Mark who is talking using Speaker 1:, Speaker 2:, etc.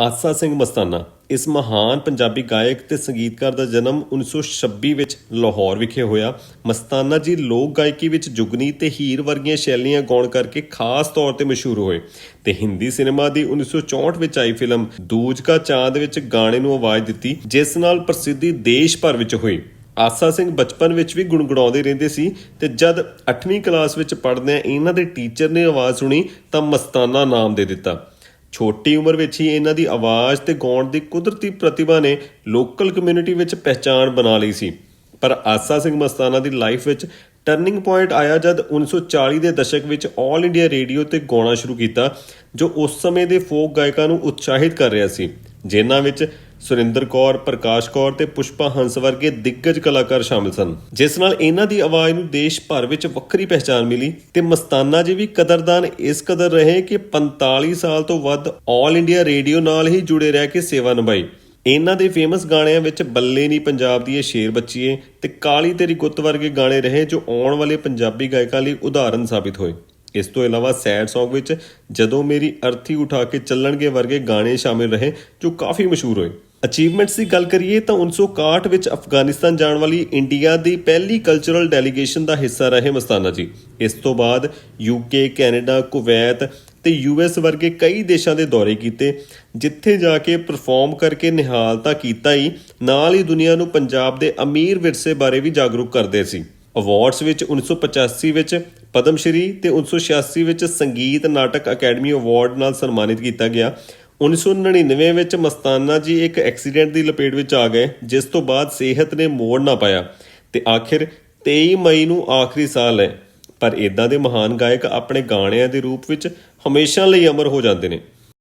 Speaker 1: ਆਸਾ ਸਿੰਘ ਮਸਤਾਨਾ, ਇਸ ਮਹਾਨ ਪੰਜਾਬੀ ਗਾਇਕ ਤੇ ਸੰਗੀਤਕਾਰ ਦਾ ਜਨਮ 1926 ਵਿੱਚ ਲਾਹੌਰ ਵਿਖੇ ਹੋਇਆ। ਮਸਤਾਨਾ ਜੀ ਲੋਕ ਗਾਇਕੀ ਵਿੱਚ ਜੁਗਨੀ ਤੇ ਹੀਰ ਵਰਗੀਆਂ ਸ਼ੈਲੀਆਂ ਗਾਉਣ ਕਰਕੇ ਖਾਸ ਤੌਰ ਤੇ ਮਸ਼ਹੂਰ ਹੋਏ ਤੇ ਹਿੰਦੀ ਸਿਨੇਮਾ ਦੀ 1964 ਵਿੱਚ ਆਈ ਫਿਲਮ ਦੂਜ ਕਾ ਚਾਂਦ ਵਿੱਚ ਗਾਣੇ ਨੂੰ ਆਵਾਜ਼ ਦਿੱਤੀ, ਜਿਸ ਨਾਲ ਪ੍ਰਸਿੱਧੀ ਦੇਸ਼ ਭਰ ਵਿੱਚ ਹੋਈ। ਆਸਾ ਸਿੰਘ ਬਚਪਨ ਵਿੱਚ ਵੀ ਗੁੰਗਣਾਉਂਦੇ ਰਹਿੰਦੇ ਸੀ ਤੇ ਜਦ 8ਵੀਂ ਕਲਾਸ ਵਿੱਚ ਪੜ੍ਹਦਿਆਂ ਇਹਨਾਂ ਦੇ ਟੀਚਰ ਨੇ ਆਵਾਜ਼ ਸੁਣੀ ਤਾਂ ਮਸਤਾਨਾ ਨਾਮ ਦੇ ਦਿੱਤਾ। ਛੋਟੀ ਉਮਰ ਵਿੱਚ ਹੀ ਇਹਨਾਂ ਦੀ ਆਵਾਜ਼ ਤੇ ਗਾਉਣ ਦੀ ਕੁਦਰਤੀ ਪ੍ਰਤਿਭਾ ਨੇ ਲੋਕਲ ਕਮਿਊਨਿਟੀ ਵਿੱਚ ਪਹਿਚਾਣ ਬਣਾ ਲਈ ਸੀ। ਪਰ ਆਸਾ ਸਿੰਘ ਮਸਤਾਨਾ ਦੀ ਲਾਈਫ ਵਿੱਚ ਟਰਨਿੰਗ ਪੁਆਇੰਟ ਆਇਆ ਜਦ 1940 ਦੇ ਦਸ਼ਕ ਵਿੱਚ 올 ਇੰਡੀਆ ਰੇਡੀਓ ਤੇ ਗਾਉਣਾ ਸ਼ੁਰੂ ਕੀਤਾ, ਜੋ ਉਸ ਸਮੇਂ ਦੇ ਫੋਕ ਗਾਇਕਾਂ ਨੂੰ ਉਤਸ਼ਾਹਿਤ ਕਰ ਰਿਹਾ ਸੀ। ਜਿਨ੍ਹਾਂ ਵਿੱਚ ਸੁਰਿੰਦਰ ਕੌਰ, ਪ੍ਰਕਾਸ਼ ਕੌਰ ਤੇ ਪੁਸ਼ਪਾ ਹੰਸ ਵਰਗੇ ਦਿੱਗਜ ਕਲਾਕਾਰ ਸ਼ਾਮਿਲ ਸਨ, ਜਿਸ ਨਾਲ ਇਹਨਾਂ ਦੀ ਆਵਾਜ਼ ਨੂੰ ਦੇਸ਼ ਭਰ ਵਿੱਚ ਵੱਖਰੀ ਪਹਿਚਾਣ ਮਿਲੀ ਤੇ ਮਸਤਾਨਾ ਜੀ ਵੀ ਕਦਰਦਾਨ ਇਸ ਕਦਰ ਰਹੇ ਕਿ 45 ਸਾਲ ਤੋਂ ਵੱਧ 올 ਇੰਡੀਆ ਰੇਡੀਓ ਨਾਲ ਹੀ ਜੁੜੇ ਰਹਿ ਕੇ ਸੇਵਾ ਨਿਭਾਈ। ਇਹਨਾਂ ਦੇ ਫੇਮਸ ਗਾਣਿਆਂ ਵਿੱਚ ਬੱਲੇ ਨਹੀਂ ਪੰਜਾਬ ਦੀ ਇਹ ਸ਼ੇਰ ਬੱਚੀਏ ਤੇ ਕਾਲੀ ਤੇਰੀ ਗੁੱਤ ਵਰਗੇ ਗਾਣੇ ਰਹੇ ਜੋ ਆਉਣ ਵਾਲੇ ਪੰਜਾਬੀ ਗਾਇਕਾਂ ਲਈ ਉਦਾਹਰਨ ਸਾਬਿਤ ਹੋਏ। ਇਸ ਤੋਂ ਇਲਾਵਾ ਸੈਡ Song ਵਿੱਚ ਜਦੋਂ ਮੇਰੀ ਅਰਥੀ ਉਠਾ ਕੇ ਚੱਲਣਗੇ ਵਰਗੇ ਗਾਣੇ ਸ਼ਾਮਿਲ ਰਹੇ ਜੋ ਕਾਫੀ ਮਸ਼ਹੂਰ ਹੋਏ। ਅਚੀਵਮੈਂਟਸ ਦੀ ਗੱਲ ਕਰੀਏ ਤਾਂ 1961 ਵਿੱਚ ਅਫਗਾਨਿਸਤਾਨ ਜਾਣ ਵਾਲੀ ਇੰਡੀਆ ਦੀ ਪਹਿਲੀ ਕਲਚਰਲ ਡੈਲੀਗੇਸ਼ਨ ਦਾ ਹਿੱਸਾ ਰਹੇ ਮਸਤਾਨਾ ਜੀ। ਇਸ ਤੋਂ ਬਾਅਦ ਯੂਕੇ ਕੈਨੇਡਾ ਕੁਵੈਤ ਤੇ ਯੂਐਸ ਵਰਗੇ ਕਈ ਦੇਸ਼ਾਂ ਦੇ ਦੌਰੇ ਕੀਤੇ, ਜਿੱਥੇ ਜਾ ਕੇ ਪਰਫਾਰਮ ਕਰਕੇ ਨਿਹਾਲ ਤਾਂ ਕੀਤਾ ਹੀ, ਨਾਲ ਹੀ ਦੁਨੀਆ ਨੂੰ ਪੰਜਾਬ ਦੇ ਅਮੀਰ ਵਿਰਸੇ ਬਾਰੇ ਵੀ ਜਾਗਰੂਕ ਕਰਦੇ ਸੀ। ਅਵਾਰਡਸ ਵਿੱਚ 1985 ਵਿੱਚ ਪਦਮ ਸ਼੍ਰੀ ਤੇ 1986 ਵਿੱਚ ਸੰਗੀਤ ਨਾਟਕ ਅਕੈਡਮੀ ਅਵਾਰਡ ਨਾਲ ਸਨਮਾਨਿਤ ਕੀਤਾ ਗਿਆ। 1999 ਵਿੱਚ ਮਸਤਾਨਾ ਜੀ ਇੱਕ ਐਕਸੀਡੈਂਟ ਦੀ ਲਪੇਟ ਵਿੱਚ ਆ ਗਏ, ਜਿਸ ਤੋਂ ਬਾਅਦ ਸਿਹਤ ਨੇ ਮੋੜ ਨਾ ਪਾਇਆ ਤੇ ਆਖਿਰ 23 ਮਈ ਨੂੰ ਆਖਰੀ ਸਾਲ ਹੈ। ਪਰ ਇਦਾਂ ਦੇ ਮਹਾਨ ਗਾਇਕ ਆਪਣੇ ਗਾਣਿਆਂ ਦੇ ਰੂਪ ਵਿੱਚ ਹਮੇਸ਼ਾ ਲਈ ਅਮਰ ਹੋ ਜਾਂਦੇ ਨੇ।